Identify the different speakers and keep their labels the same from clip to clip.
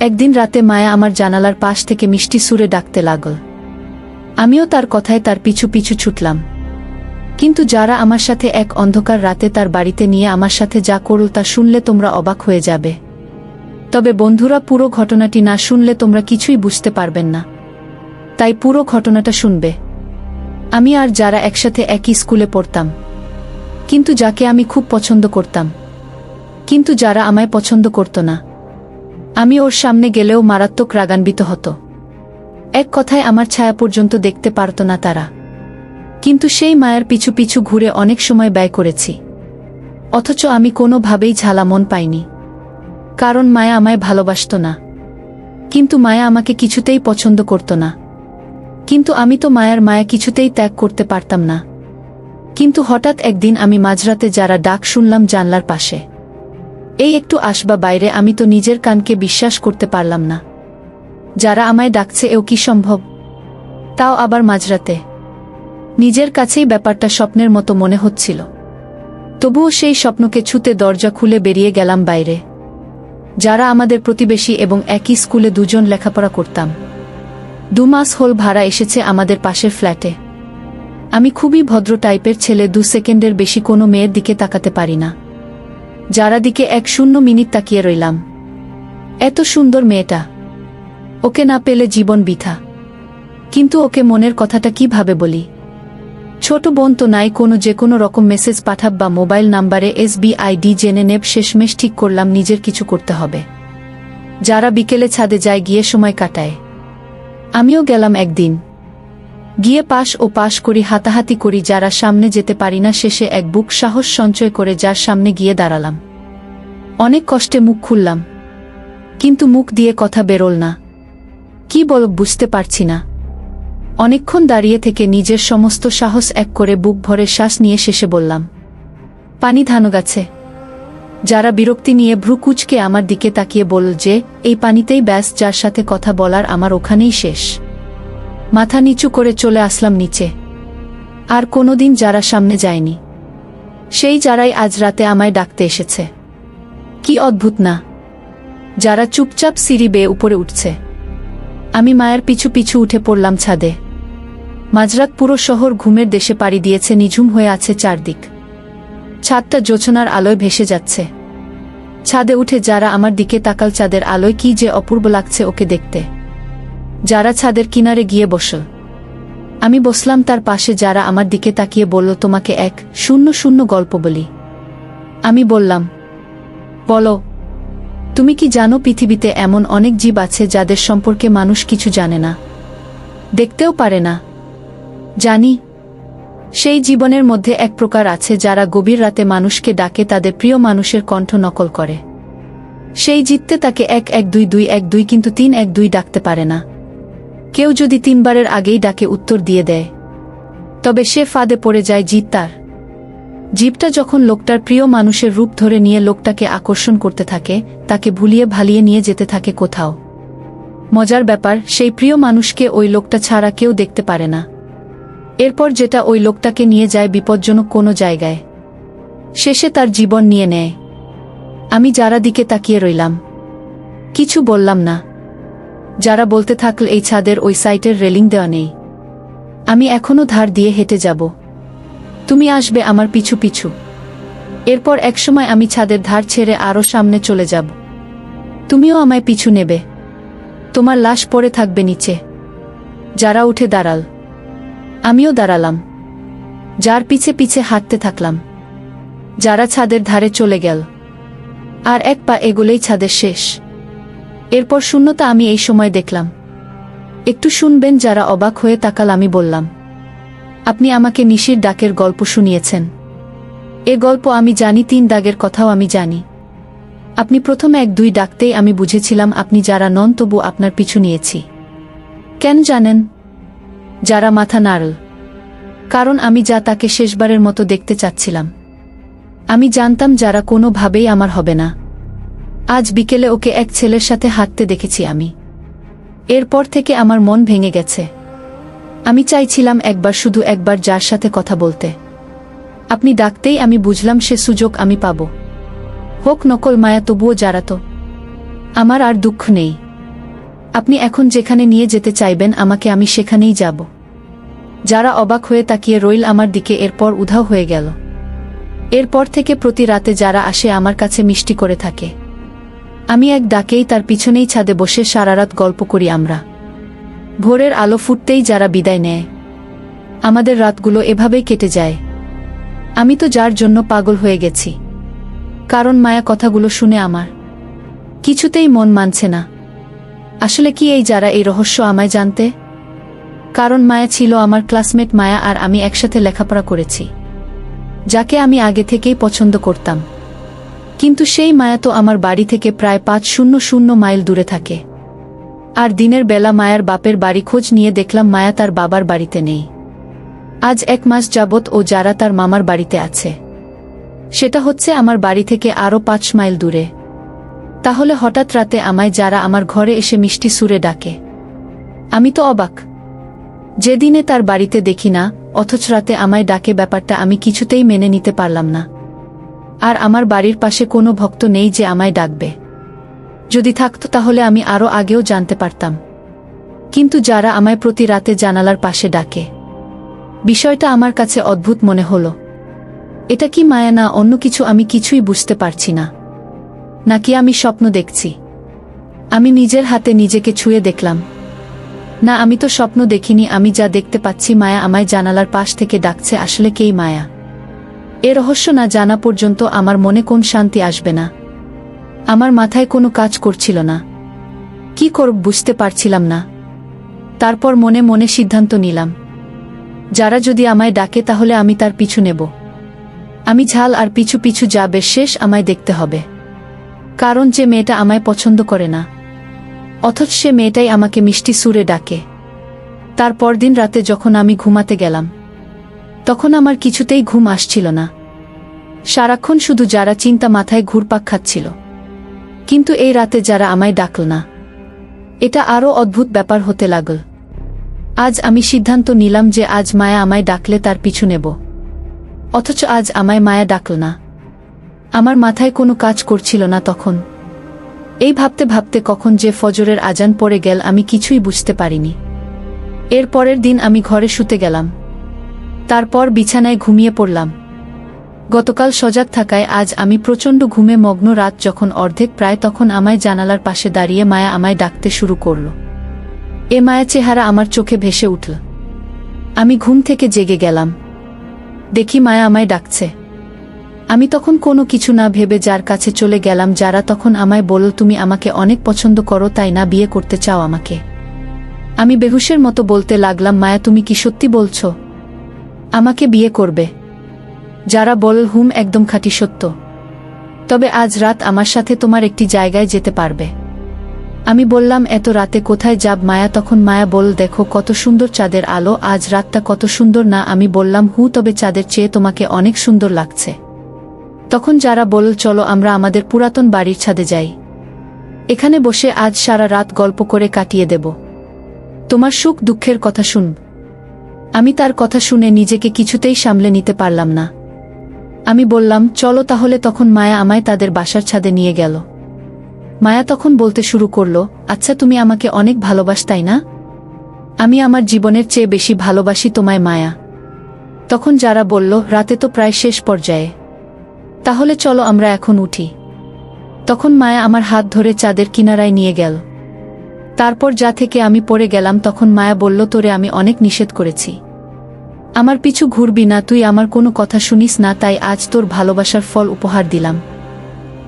Speaker 1: একদিন রাতে মায়া আমার জানালার পাশ থেকে মিষ্টি সুরে ডাকতে লাগল। আমিও তার কথায় তার পিছু পিছু ছুটলাম। কিন্তু যারা আমার সাথে এক অন্ধকার রাতে তার বাড়িতে নিয়ে আমার সাথে যা করল তা শুনলে তোমরা অবাক হয়ে যাবে। তবে বন্ধুরা, পুরো ঘটনাটি না শুনলে তোমরা কিছুই বুঝতে পারবেন না। তাই পুরো ঘটনাটা শুনবে। আমি আর যারা একসাথে একই স্কুলে পড়তাম। কিন্তু যাকে আমি খুব পছন্দ করতাম। কিন্তু যারা আমায় পছন্দ করত না। আমি ওর সামনে গেলেও মারাত্মক রাগান্বিত হতো। এক কথায় আমার ছায়া পর্যন্ত দেখতে পারত না তারা। কিন্তু সেই মায়ের পিছু পিছু ঘুরে অনেক সময় ব্যয় করেছি। অথচ আমি কোনোভাবেই ঝালা মন পাইনি। কারণ মায়া আমায় ভালোবাসত না। কিন্তু মায়া আমাকে কিছুতেই পছন্দ করত না। কিন্তু আমি তো মায়ার মায়া কিছুতেই ত্যাগ করতে পারতাম না। কিন্তু হঠাৎ একদিন আমি মাঝরাতে যারা ডাক শুনলাম জানলার পাশে। এই একটু আসবা বাইরে, আমি তো নিজের কানকে বিশ্বাস করতে পারলাম না। যারা আমায় ডাকছে, এও কি সম্ভব? তাও আবার মাঝরাতে। নিজের কাছেই ব্যাপারটা স্বপ্নের মতো মনে হচ্ছিল। তবুও সেই স্বপ্নকে ছুতে দরজা খুলে বেরিয়ে গেলাম বাইরে। যারা আমাদের প্রতিবেশী এবং একই স্কুলে দুজন লেখাপড়া করতাম। দু মাস হল ভাড়া এসেছে আমাদের পাশের ফ্ল্যাটে। আমি খুবই ভদ্র টাইপের ছেলে, দু সেকেন্ডের বেশি কোনো মেয়ের দিকে তাকাতে পারি না। যারা দিকে এক শূন্য মিনিট তাকিয়ে রইলাম। এত সুন্দর মেয়েটা। ওকে না পেলে জীবন বৃথা। কিন্তু ওকে মনের কথাটা কীভাবে বলি? ছোট বোন তো নাই কোনো যে কোনো রকম মেসেজ পাঠাব বা মোবাইল নাম্বারে এসবিআইডি জেনে নেব, শেষমেশ ঠিক করলাম নিজের কিছু করতে হবে। যারা বিকেলে ছাদে যায় গিয়ে সময় কাটায়। আমিও গেলাম একদিন। গিয়ে পাশ ও পাশ করি হাতাহাতি করি যারা সামনে যেতে পারি না, শেষে এক বুক সাহস সঞ্চয় করে যার সামনে গিয়ে দাঁড়ালাম। অনেক কষ্টে মুখ খুললাম। কিন্তু মুখ দিয়ে কথা বেরোল না। কি বল, বুঝতে পারছি না। অনেকক্ষণ দাঁড়িয়ে থেকে নিজের সমস্ত সাহস এক করে বুক ভরে শ্বাস নিয়ে শেষে বললাম, পানি ধানো গাছে যারা বিরক্তি নিয়ে ভ্রুকুচকে আমার দিকে তাকিয়ে বলল যে, এই পানিতেই ব্যাস, যার সাথে কথা বলার আমার ওখানেই শেষ। মাথা নিচু করে চলে আসলাম নিচে। আর কোনোদিন যারা সামনে যায়নি। সেই যারাই আজ রাতে আমায় ডাকতে এসেছে। কি অদ্ভুত না। যারা চুপচাপ সিঁড়ি বেয়ে উপরে উঠছে। আমি মায়ের পিছু পিছু উঠে পড়লাম ছাদে। মাঝরাত পুরো শহর ঘুমের দেশে পাড়ি দিয়েছে, নিঝুম হয়ে আছে চারদিক। ছাদটা জোছনার আলোয় ভেসে যাচ্ছে। ছাদে উঠে যারা আমার দিকে তাকাল, চাঁদের আলোয় কি যে অপূর্ব লাগছে ওকে দেখতে। যারা ছাদের কিনারে গিয়ে বসল আমি বসলাম তার পাশে যারা আমার দিকে তাকিয়ে বলল, তোমাকে এক শূন্য শূন্য গল্প বলি। আমি বললাম, বলো, তুমি কি জানো পৃথিবীতে এমন অনেক জীব আছে যাদের সম্পর্কে মানুষ কিছু জানে না, দেখতেও পারে না? জানি, সেই জীবনের মধ্যে এক প্রকার আছে যারা গভীর রাতে মানুষকে ডাকে, তাদের প্রিয় মানুষের কণ্ঠ নকল করে। সেই জিততে তাকে এক এক দুই দুই এক দুই কিন্তু তিন এক দুই ডাকতে পারে না। কেউ যদি তিনবারের আগেই ডাকে উত্তর দিয়ে দেয়। তবে সে ফাঁদে পড়ে যায় জিত তার। জীবটা যখন লোকটার প্রিয় মানুষের রূপ ধরে নিয়ে লোকটাকে আকর্ষণ করতে থাকে, তাকে ভুলিয়ে ভালিয়ে নিয়ে যেতে থাকে কোথাও। মজার ব্যাপার, সেই প্রিয় মানুষকে ওই লোকটা ছাড়া কেউ দেখতে পারে না। এরপর যেটা ওই লোকটাকে নিয়ে যায় বিপজ্জনক কোনো জায়গায়। শেষে তার জীবন নিয়ে নেয়। আমি যারা দিকে তাকিয়ে রইলাম। কিছু বললাম না। যারা বলতে থাকল এই ছাদের ওই সাইটের রেলিং দেওয়া নেই। আমি এখনও ধার দিয়ে হেঁটে যাব। তুমি আসবে আমার পিছু পিছু। এরপর একসময় আমি ছাদের ধার ছেড়ে আরও সামনে চলে যাব। তুমিও আমায় পিছু নেবে। তোমার লাশ পড়ে থাকবে নিচে। যারা উঠে দাঁড়াল। আমিও দাঁড়ালাম। যার পিছে পিছে হাঁটতে থাকলাম। যারা ছাদের ধারে চলে গেল। আর এক পা এগোলেই ছাদের শেষ। এরপর শূন্যতা আমি এই সময় দেখলাম। একটু শুনবেন যারা অবাক হয়ে তাকাল আমি বললাম, আপনি আমাকে নিশির ডাকের গল্প শুনিয়েছেন। এ গল্প আমি জানি, তিন দাগের কথাও আমি জানি। আপনি প্রথম এক দুই ডাকতেই আমি বুঝেছিলাম, আপনি যারা নন তবু আপনার পিছু নিয়েছি। কেন জানেন? যারা মাথা নাড়ল। কারণ আমি যা তাকে শেষবারের মতো দেখতে চাচ্ছিলাম। আমি জানতাম যারা কোনোভাবেই আমার হবে না। আজ বিকেলে ওকে এক ছেলের সাথে হাঁটতে দেখেছি আমি। এরপর থেকে আমার মন ভেঙে গেছে। আমি চাইছিলাম একবার শুধু একবার যার সাথে কথা বলতে। আপনি ডাকতেই আমি বুঝলাম সে সুযোগ আমি পাব। হোক নকল মায়া, তবুও তো। আমার আর দুঃখ নেই। আপনি এখন যেখানে নিয়ে যেতে চাইবেন, আমাকে আমি সেখানেই যাব। যারা অবাক হয়ে তাকিয়ে রইল আমার দিকে, এরপর উধাও হয়ে গেল। এরপর থেকে প্রতি রাতে যারা আসে, আমার কাছে মিষ্টি করে থাকে। আমি এক ডাকেই তার পিছনেই ছাদে বসে সারারাত গল্প করি আমরা। ভোরের আলো ফুটতেই যারা বিদায় নেয়। আমাদের রাতগুলো এভাবেই কেটে যায়। আমি তো যার জন্য পাগল হয়ে গেছি। কারণ মায়া কথাগুলো শুনে আমার। কিছুতেই মন মানছে না। আসলে কি এই যারা এই রহস্য আমায় জানতে? কারণ মায়া ছিল আমার ক্লাসমেট মায়া আর আমি একসাথে লেখাপড়া করেছি। যাকে আমি আগে থেকেই পছন্দ করতাম। কিন্তু সেই মায়া তো আমার বাড়ি থেকে প্রায় পাঁচ শূন্য শূন্য মাইল দূরে থাকে। আর দিনের বেলা মায়ার বাপের বাড়ি খোঁজ নিয়ে দেখলাম মায়া তার বাবার বাড়িতে নেই। আজ এক মাস যাবৎ ও যারা তার মামার বাড়িতে আছে। সেটা হচ্ছে আমার বাড়ি থেকে আরও পাঁচ মাইল দূরে। তাহলে হঠাৎ রাতে আমায় যারা আমার ঘরে এসে মিষ্টি সুরে ডাকে। আমি তো অবাক। যেদিনে তার বাড়িতে দেখি না, অথচ রাতে আমায় ডাকে ব্যাপারটা আমি কিছুতেই মেনে নিতে পারলাম না। আর আমার বাড়ির পাশে কোনো ভক্ত নেই যে আমায় ডাকবে। যদি থাকত তাহলে আমি আরও আগেও জানতে পারতাম। কিন্তু যারা আমায় প্রতি রাতে জানালার পাশে ডাকে। বিষয়টা আমার কাছে অদ্ভুত মনে হল। এটা কি মায়া না অন্য কিছু আমি কিছুই বুঝতে পারছি না। নাকি আমি স্বপ্ন দেখছি। আমি নিজের হাতে নিজেকে ছুঁয়ে দেখলাম। না, আমি তো স্বপ্ন দেখিনি, আমি যা দেখতে পাচ্ছি মায়া আমায় জানালার পাশ থেকে ডাকছে, আসলে কেই মায়া? এ রহস্য না জানা পর্যন্ত আমার মনে কোন শান্তি আসবে না। আমার মাথায় কোনো কাজ করছিল না। কি করব বুঝতে পারছিলাম না। তারপর মনে মনে সিদ্ধান্ত নিলাম। যারা যদি আমায় ডাকে তাহলে আমি তার পিছু নেব। আমি ঝাল আর পিছু পিছু যাবে শেষ আমায় দেখতে হবে। কারণ যে মেয়েটা আমায় পছন্দ করে না। অথচ সে মেয়েটাই আমাকে মিষ্টি সুরে ডাকে। তারপর দিন রাতে যখন আমি ঘুমাতে গেলাম তখন আমার কিছুতেই ঘুম আসছিল না। সারাক্ষণ শুধু যারা চিন্তা মাথায় ঘুরপাক খাচ্ছিল। কিন্তু এই রাতে যারা আমায় ডাকল না। এটা আরও অদ্ভুত ব্যাপার হতে লাগল। আজ আমি সিদ্ধান্ত নিলাম যে আজ মায়া আমায় ডাকলে তার পিছু নেব। অথচ আজ আমায় মায়া ডাকল না। আমার মাথায় কোনো কাজ করছিল না তখন। এই ভাবতে ভাবতে কখন যে ফজরের আজান পড়ে গেল আমি কিছুই বুঝতে পারিনি। এর পরের দিন আমি ঘরে শুতে গেলাম। তারপর বিছানায় ঘুমিয়ে পড়লাম। গতকাল সজাগ থাকায় আজ আমি প্রচণ্ড ঘুমে মগ্ন রাত যখন অর্ধেক প্রায় তখন আমায় জানালার পাশে দাঁড়িয়ে মায়া আমায় ডাকতে শুরু করল। এ মায়া চেহারা আমার চোখে ভেসে উঠল। আমি ঘুম থেকে জেগে গেলাম। দেখি মায়া আমায় ডাকছে। আমি তখন কোনো কিছু না ভেবে যার কাছে চলে গেলাম যারা তখন আমায় বলল, তুমি আমাকে অনেক পছন্দ করো, তাই না বিয়ে করতে চাও আমাকে? আমি বেহুশের মতো বলতে লাগলাম, মায়া তুমি কি সত্যি বলছো? আমাকে বিয়ে করবে। যারা বল হুম একদম খাঁটি সত্য। তবে আজ রাত আমার সাথে তোমার একটি জায়গায় যেতে পারবে। আমি বললাম, এত রাতে কোথায় যাব মায়া? তখন মায়া বল, দেখো কত সুন্দর চাঁদের আলো, আজ রাতটা কত সুন্দর না? আমি বললাম, হু, তবে চাঁদের চেয়ে তোমাকে অনেক সুন্দর লাগছে। তখন যারা বলল চলো আমরা আমাদের পুরাতন বাড়ির ছাদে যাই। এখানে বসে আজ সারা রাত গল্প করে কাটিয়ে দেব। তোমার সুখ দুঃখের কথা শুন। আমি তার কথা শুনে নিজেকে কিছুতেই সামলে নিতে পারলাম না। আমি বললাম, চলো তাহলে। তখন মায়া আমায় তাদের বাসার ছাদে নিয়ে গেল। মায়া তখন বলতে শুরু করল আচ্ছা তুমি আমাকে অনেক ভালোবাস, তাই না? আমি আমার জীবনের চেয়ে বেশি ভালোবাসি তোমায়, মায়া। তখন যারা বলল, রাতে তো প্রায় শেষ পর্যায়ে। তাহলে চলো আমরা এখন উঠি। তখন মায়া আমার হাত ধরে চাঁদের কিনারায় নিয়ে গেল। তারপর যা থেকে আমি পড়ে গেলাম, তখন মায়া বলল, তোরে আমি অনেক নিষেধ করেছি। আমার পিছু ঘুরবি না, তুই আমার কোনো কথা শুনিস না, তাই আজ তোর ভালোবাসার ফল উপহার দিলাম।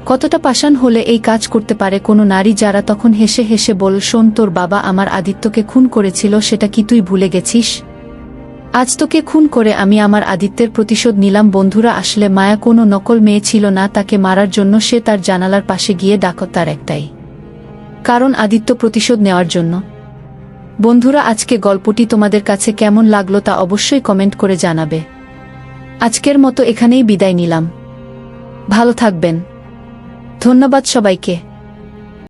Speaker 1: কতটা পাষাণ হলে এই কাজ করতে পারে কোনো নারী যারা তখন হেসে হেসে বল, শোন, তোর বাবা আমার আদিত্যকে খুন করেছিল, সেটা কি তুই ভুলে গেছিস? আজ তোকে খুন করে আমি আমার আদিত্যের প্রতিশোধ নিলাম, বন্ধুরা, আসলে মায়া কোনো নকল মেয়ে ছিল না, তাকে মারার জন্য সে তার জানালার পাশে গিয়ে ডাকত তার একটাই। কারণ আদিত্য প্রতিশোধ নেওয়ার জন্য। বন্ধুরা, আজকে গল্পটি তোমাদের কাছে কেমন লাগল তা অবশ্যই কমেন্ট করে জানাবে। আজকের মতো এখানেই বিদায় নিলাম। ভালো থাকবেন। ধন্যবাদ সবাইকে।